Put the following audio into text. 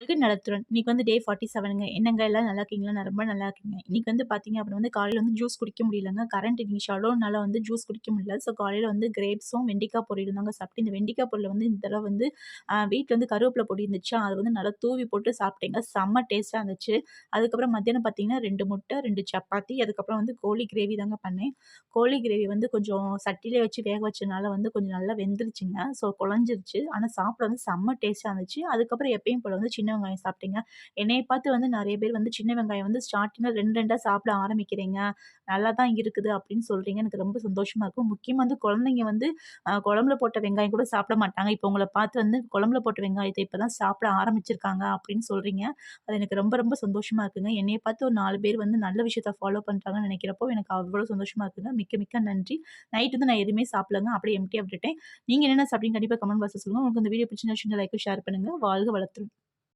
Welcome நலத்துடன் இன்னைக்கு வந்து டே forty செவனுங்க என்னங்க எல்லாம் நல்லா இருக்கீங்களா? ரொம்ப நல்லா இருக்கீங்க. இன்னைக்கு வந்து பார்த்தீங்க அப்படின்னா வந்து காலையில் வந்து ஜூஸ் குடிக்க முடியலங்க. கரண்ட் இனிஷாலும் ஷடோனால வந்து ஜூஸ் குடிக்க முடியல. ஸோ காலையில் வந்து கிரேப்ஸும் வெண்டிக்காய் பொடி தாங்க சாப்பிட்டு இந்த வெண்டிக்காய் பொருள் வந்து இந்த தடவை வந்து வீட்டில் வந்து கருவேப்பிலை பொடி இருந்துச்சு. அதை வந்து நல்லா தூவி போட்டு சாப்பிட்டேங்க. செம்ம டேஸ்ட்டாக இருந்துச்சு. அதுக்கப்புறம் மத்தியானம் பார்த்தீங்கன்னா ரெண்டு முட்டை ரெண்டு சப்பாத்தி. அதுக்கப்புறம் வந்து கோழி கிரேவி தாங்க பண்ணேன். கோழி கிரேவி வந்து கொஞ்சம் சட்டிலே வச்சு வேக வச்சதுனால வந்து கொஞ்சம் நல்லா வெந்துருச்சுங்க. ஸோ குழஞ்சிருச்சு. ஆனால் சாப்பிட வந்து செம்ம டேஸ்ட்டாக இருந்துச்சு. அதுக்கப்புறம் எப்பயும் போல் வந்து சின்ன சின்ன வெங்காயம் சாப்பிட்டீங்க? என்னைய பார்த்து வந்து நிறைய பேர் வந்து சின்ன வெங்காயம் வந்து ஸ்டார்டிங்கில் ரெண்டு ரெண்டாக சாப்பிட ஆரம்பிக்கிறீங்க. நல்லா தான் இருக்குது அப்படின்னு சொல்கிறீங்க எனக்கு ரொம்ப சந்தோஷமாக இருக்கும் முக்கியமாக வந்து குழந்தைங்க வந்து குழம்புல போட்ட வெங்காயம் கூட சாப்பிட மாட்டாங்க. இப்போ உங்களை பார்த்து வந்து குழம்புல போட்ட வெங்காயத்தை இப்போ தான் சாப்பிட ஆரம்பிச்சிருக்காங்க அப்படின்னு சொல்கிறீங்க அது எனக்கு ரொம்ப ரொம்ப சந்தோஷமாக இருக்குங்க. என்னையை பார்த்து ஒரு நாலு பேர் வந்து நல்ல விஷயத்த ஃபாலோ பண்ணுறாங்கன்னு நினைக்கிறப்போ எனக்கு அவ்வளோ சந்தோஷமாக இருக்குங்க. மிக்க மிக்க நன்றி. நைட்டு வந்து நான் எதுவுமே சாப்பிடலங்க. அப்படியே எம்டியாக விட்டுட்டேன். நீங்கள் என்னென்ன சாப்பிட்டீங்க கண்டிப்பாக கமெண்ட் பாக்ஸ் சொல்லுங்கள் உங்களுக்கு இந்த வீடியோ பிடிச்சிருந்தா லைக்கு ஷேர் பண்ணுங்கள் வாழ்க வளர்த்துரும்